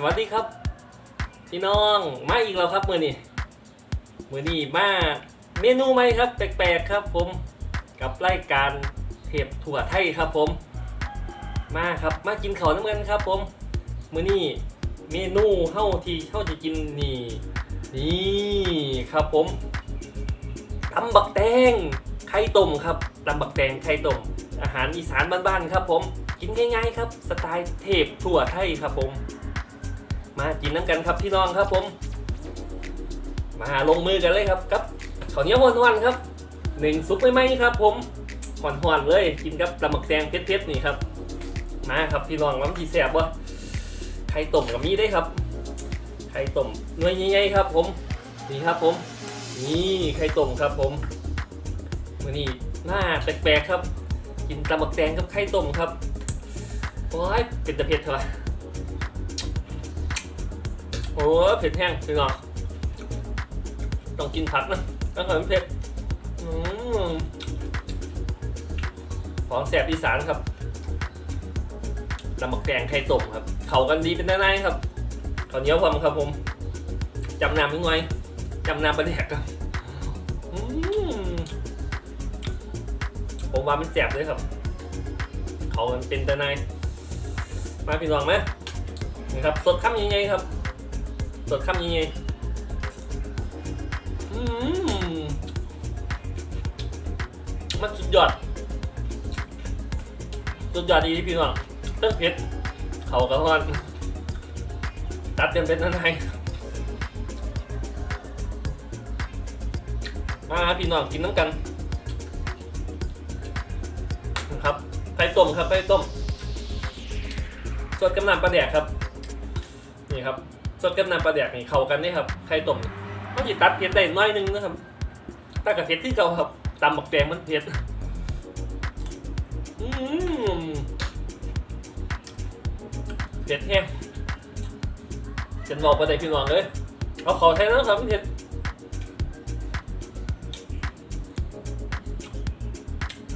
สวัสดีครับ พี่น้องมาอีกแล้วครับมือนี้มือนี้มาเมนูใหม่ครับ แปลกๆครับผมกับรายการเทปถั่วไทยครับผม มาครับมากินข้าวน้ำกันครับ ผมมือนี้เมนูเฮ้าที่เฮ้าจะกินนี่นี่ครับผมตำบักแตงไข่ต้มครับตำบักแตงไข่ต้มอาหารอีสานบ้านๆครับ ผมกินง่ายๆครับ สไตล์เทปถั่วไทยครับผม มากินน้ำกันครับพี่น้องครับผม มาลงมือกันเลยครับกับข้าวเหนียวหวานๆครับหนึ่งซุปไม่ไหมครับ ผมหวานๆเลย กินกับปลาหมึกแดงเผ็ดๆนี่ครับ มาครับพี่น้องน้ำจีแสบวะไข่ต้มกับมีได้ครับ ไข่ต้มหน่วยใหญ่ๆครับ ผมนี่ครับผม นี่ไข่ต้มครับ ผมวันนี้หน้าแปลกๆครับ กินปลาหมึกแดงกับไข่ต้มครับโอ้ยเป็นตะเผ็ดเถอะ โอ้เผ็ดแห้งพี่น้องต้องกินผักนะต้องกินเผ็ดอืมของแสบอีสานครับลำบักแกงไข่ต้มครับ เขากันดีเป็นแน่ๆครับข้าเหนียวผมครับผมจำนำนิดหน่อยจำนำประเดกครับอืมผมว่ามันแสบเลยครับ เขากันเป็นแต่นายมาพี่น้องไหมนี่ครับ สดข้ามยังไงครับ สดคำยังไงมมันสุดยอด สุดยอดดีที่พี่น้องเต้นเผ็ดเขากระห้อน ตัดเต็มเป็นทั้งในมาพี่น้องกินน้ำกันนะครับไข่ต้มครับไข่ต้มสดกำน้ำปลาแดกครับ นี่ครับ สดกับน้ำปลาแดกนี่เข้ากันนี่ครับไข่ต้มมันจะตัดเผ็ดได้น้อยหนึงนะครับตัดกับเผ็ดที่เก่าครับตำบักแดงมันเผ็ดอืมเผ็ดแห้งฉันบอกไปได้พี่น้องเลยเอาขอแทนนะครับเผ็ด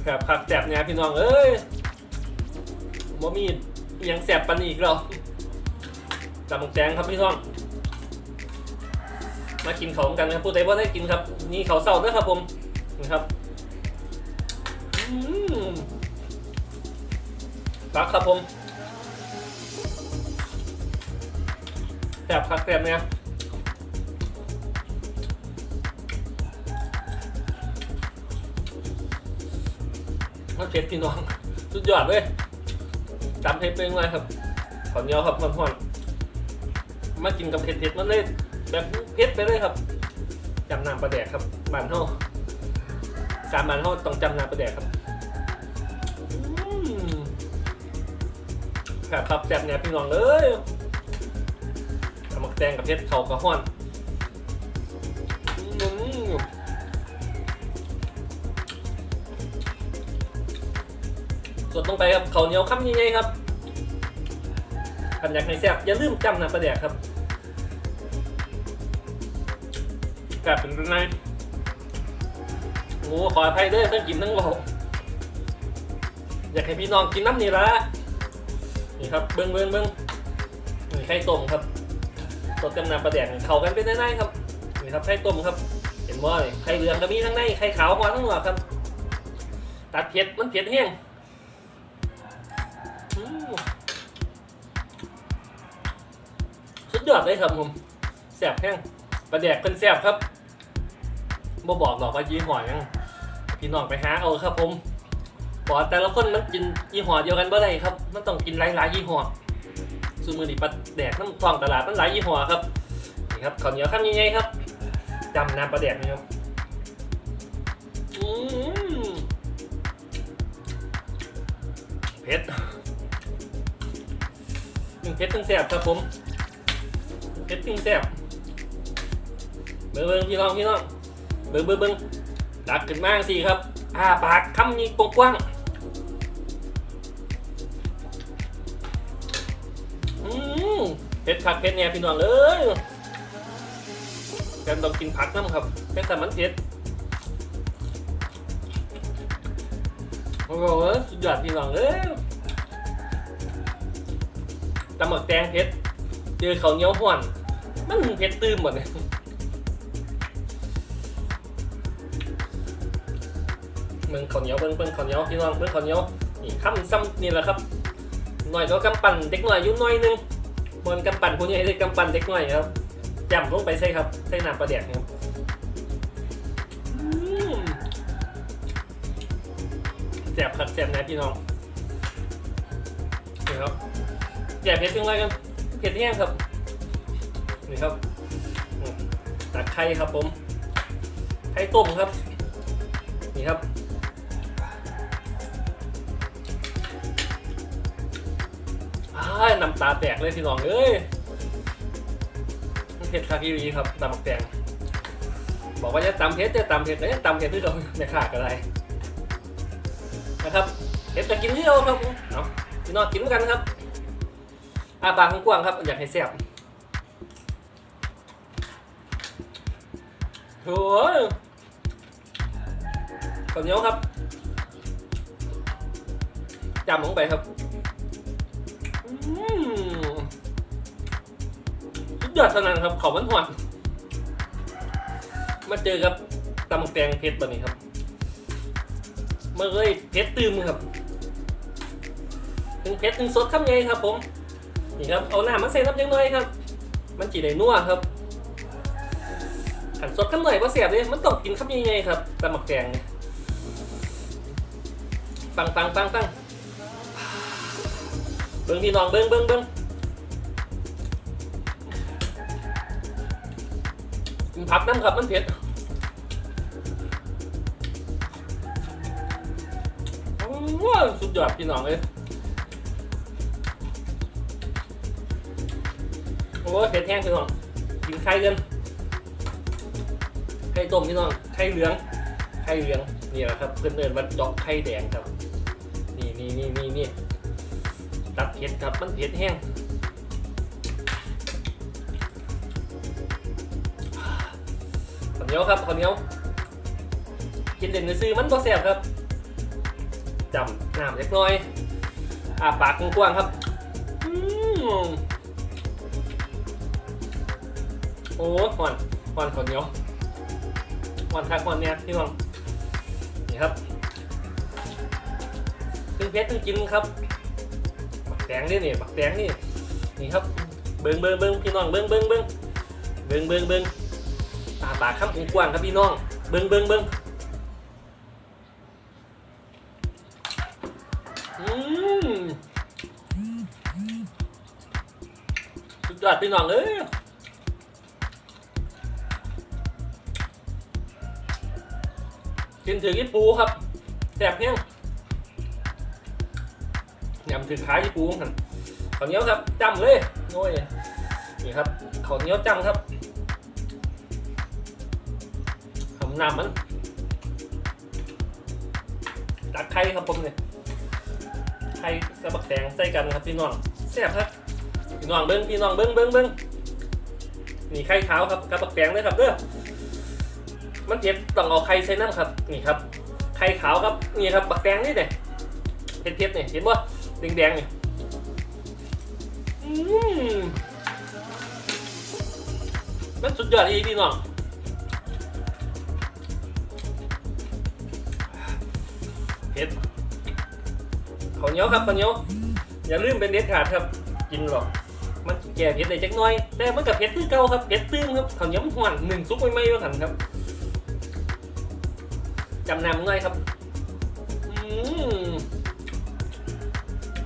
แบบผักแสบเนี่ยพี่น้องเอ้ยบ่มีอหยังแสบปันนี้อีกแล้ วตำบักแจงครับพี่น้อง มากินของกันนะครับพูดได้ว่าได้กินครับ นี่เขาเศร้าด้วยครับผมนี่ครับอืมรักครับผมแสบคักแสบเนี่ยมาเก็บพี่น้อง สุดยอดเลยจำเพลงเป็นไงครับขอเนียวครับมันห่อน มากินกับเผ็ดๆมันเลย แบบเผ็ดไปเลยครับจำนำปลาแดกครับบานเฮาสามบานเฮาต้องจำนำปลาแดกครับอืมครับครับแซ่บเนี่ยพี่น้องเอ้ยทำมักแตงกับเผ็ดเขากระห้อนอืมสดลงไปครับเขาเหนียวคำยังไงครับกันอยากให้แซ่บอย่าลืมจำนะประเดี๋ยครับ กลับเป็นไงโอ้ขออภัยเด้อทั้งกินทั้งเบาอยากให้พี่น้องกินน้ำนี่ละนี่ครับเบิ้งเบิ้งเบิ้งนี่ไข่ต้มครับสดกำนำประเดี๋ยวเข้ากันเป็นแน่ๆครับนี่ครับไข่ต้มครับ เห็นบ่อยไข่เหลืองก็มีทั้งในไข่ขาวมาทั้งหมดครับ ตัดเผ็ดมันเผ็ดแห้งสุดยอดเลยครับผมแซ่บแห้ง ปลาแดกเป็นแซ่บครับบ่บอกหรอกว่ายี่ห้อยังพี่น้องไปหาเอาครับผมบอกแต่ละคนมันกินยี่ห้อเดียวกันบ่ได้ครับ มันต้องกินหลายๆยี่ห้อซูมือนี่ปลาแดกน้ำท้องตลาดมันหลายยี่ห้อครับนี่ครับข้าวเหนียวข้ามยังไงครับจำน้ำปลาแดกนะครับอืมเผ็ดหนึ่งเผ็ดทั้งแซ่บครับผมเผ็ดปิ้งแซ่บ เบิ่งเบิ่งพี่น้องพี่น้องเบิ่งเบิ่งเบิ่งดักขึ้นมากสิครับอ้าปากคำนี้กว้างๆอืมเผ็ดผักเผ็ดเนี่ยพี่น้องเอ้ยกันต้องกินผักน้ำครับเผ็ดแต่มันเผ็ดโอ้โหสุดยอดพี่น้องเอ้ยตำหมึกแดงเผ็ดเจอเขาเหนียวห่อน มันเผ็ดตื้มหมดเลย เมืองข้าวเหนียวเบิ่งเบิ่งข้าวเหนียวพี่น้องเบิ่งข้าวเหนียวนี่คำซ้ำนี่แหละครับหน่อยก็กำปั่นเด็กหน่อยอยู่หน่อยนึงบนกำปั่นผู้ใหญ่ได้กำปั่นเด็กหน่อยครับจำลงไปใส่ครับใส่น้ำปลาแดกครับแซ่บครับแซ่บนะพี่น้องนี่ครับแย่เผ็ดยังไงกันเผ็ดแห้งครับนี่ครับตักไข่ครับผมไข่ต้มครับนี่ครับายน้ำตาแตกเลยพี่น้องเอ้ยเผ็ดคากิรีครับตำบักแตงบอกว่าจะตำเผ็ดจะตำเผ็ดแล้วจะตำเผ็ดที่เราไม่ขาดอะไรนะครับเผ็ดจะกินที่เราครับเอาะพี่น้องกินด้วยกันครับอาปากกว้างครับอยากให้แซ่บโอ้ยข้าวเหนียวครับจำลงไปครับ ยอดเท่านั้นครับเขามันหวานมาเจอกับตำแตงเพชรแบบนี้ครับมื่อเลยเพชรตื่มครับถึงเพชรถึงสดคำไงครับ ผมนี่ครับเอาหน้ามาใส่น้ำยังน้อยครับ มันจีได้นัวครับขันสดคำหน่อยว่าเสียบเลยมันต้องกินคำยังไงครับตำมักแตงปังปังปังปังเบิ้งพี่น้องเบิ้งเบิ้งเบิ้ง ผักน้ำครับมันเผ็ดโอ้ยสุดยอดพี่น้องเลยโอ้เผ็ดแห้งพี่น้องกินไข่กันไข่ต้มพี่น้องไข่เหลืองไข่เหลืองนี่แหละครับเพื่อนเดินมาเจาะไข่แดงครับ นี่นี่นี่นี่นี่ตัดเผ็ดครับมันเผ็ดแห้ง นียวครับข้าวเหนียวกินเด่นซื้อมันก็แซ่บครับจำน้ำเล็กน้อยอาปากกว้างๆครับโอ้หวานหวานข้าวเหนียวหวานทักหวานเนี่ยพี่น้องนี่ครับถึงเพชรถึงกินครับบักแตงนี่นี่บักแตงนี่นี่ครับเบิ้งเบิ้งเบิ้งพี่น้องเบิ้งเบิ้งเบิ้งเบิ้งเบิ้งเบิ้ง ตาปากคำกว้างครับพี่น้อง เบิ้งเบิ้งเบิ้งอืมสุดยอดพี่น้องเอ้ยกินถึงยี่ปูครับแซ่บเพียงยำถือขายญี่ปุ่นครับข้าวเหนียวครับจำเลยโอ้ยนี่ครับข้าวเหนียวจำครับ น้ำมันตักไข่ครับผมเนี่ยไข่กระบักแตงใส่กันครับพี่น้องแซ่บครับพี่น้องเบิ้งพี่น้องเบิ้งเบิ้งเบิ้งนี่ไข่ขาวครับกระบักแตงเลยครับเด้อมันเจ็บต้องเอาไข่ใส่น้ำครับนี่ครับไข่ขาวครับนี่ครับบักแตงนี่เนี่ยเผ็ดๆเนี่ยเห็นป่ะแดงๆนี่อืมมันสุดยอดอีพี่น้อง เผ็ดข้าวเหนียวครับข้าวเหนียวอย่าลืมเป็นเด็ดขาดครับกินหรอกมันแก่เผ็ดได้จักหน่อย แต่มันกับเผ็ดตื้อเก่าครับเผ็ดตื้มครับข้าวเหนียวมันหวานหนึ่งซุปไม่ไหม้ว่าขันครับจำนำง่ายครับ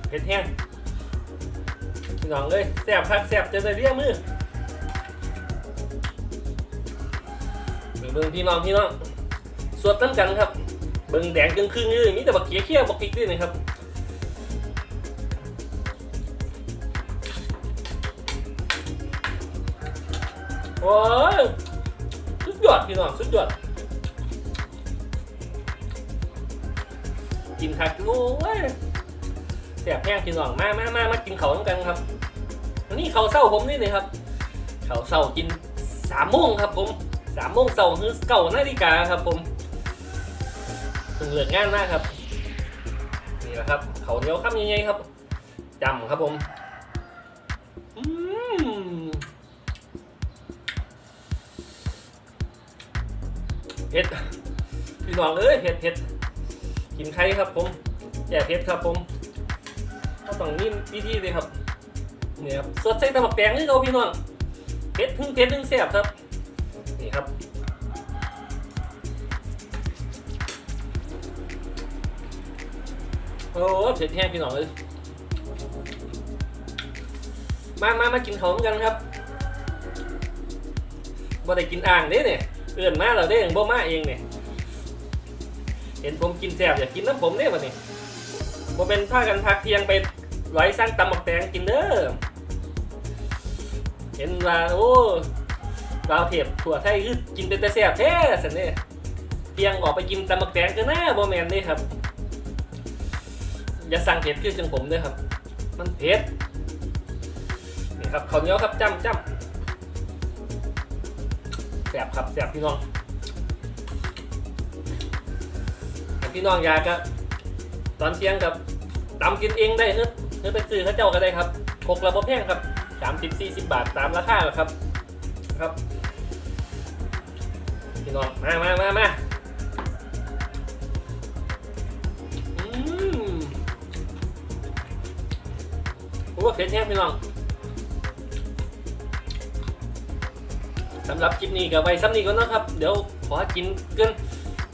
เผ็ดแห้งพี่น้องเลยแซ่บคักแซ่บจะได้เรียกมือเบิ่งเบิ่งพี่น้องพี่น้องสวดน้ำกันครับ เบิ่งแดงครึ่งครึ่งเลยมีแต่บักเขียเขี้ยวบักพริกด้วยนะครับโอ้ยสุดยอดพี่น้องสุดยอดกินคักโอ้ยแสบแห้งพี่น้องมามามามากินเขาต้องกันครับวันนี้เขาเศร้าผมนี่เลยครับ เขาเศร้ากินสามโมงครับผมสามโมงเศร้าคือเก่านาฬิกาครับผม เพิ่งลิกงานมากครับ นี่แหละครับ เขาเนียวข้ามยังไงครับ จำครับผมเผ็ดพี่น้องเอ้ยเผ็ดเผ็ดกินไข่ครับผมแก่เผ็ดครับผมก็ต้องนิ่มพี่ที่เลยครับเนี่ยครับสดใส่ตะบักแตงนี่เราพี่น้องเผ็ดพึ่งเผ็ดพึ่งแซ่บครับ โอ้เผ็ดแห้งพี่น้องเลยมามามากินของกันครับบ่ได้กินอ่างเด้เนี่ยเอื่อนมาเราได้เองบ่มาเองเนี่ยเห็นผมกินแซ่บอยากกินน้ำผมเนี่ยวันนี้บ่เป็นผ้ากันพักเที่ยงไปร้อยสร้างตำบักแตงกินเด้อเห็นว่าโอ้ดาวเทียบถั่วไทยคือกินเป็นแต่แซ่บแท้สันเนี่ยเที่ยงออกไปกินตำบักแตงก็น่าบ่แมนเด้ครับ อย่าสั่งเผ็ดคือจังผมด้อครับ มันเผ็ดนี่ครับข้าวเหนียวครับจ้ำจ้ำแสบครับแสบพี่น้องพี่น้องอยากก็ตอนเที่ยงกับตำกินเองได้เฮ้ยเฮ้ยไปซื้อเขาเจ้าก็ได้ครับคกระบบแพงครับสามสิบสี่สิบบาทตามราคาครับครับ พี่น้องมามามามา โอ้เผ็ดแห้งพี่น้องสำหรับคลิปนี้ก็ไว้ซ้ำนี้ก่อนนะครับ เดี๋ยวขอกินเกิน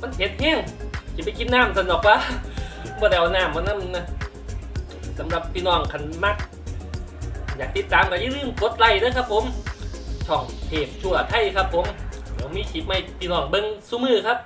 มันเผ็ดแห้งจะไปกินน้ำสนอกวะบ่ได้เอาน้ำมานั่นนะสำหรับพี่น้องคันมัก อยากติดตามก็อย่าลืมกดไลค์ด้วยครับ ผม ช่องเพจชั่วไทยครับ ผมเดี๋ยวมีคลิปใหม่พี่น้องเบิ้งซุมือครับ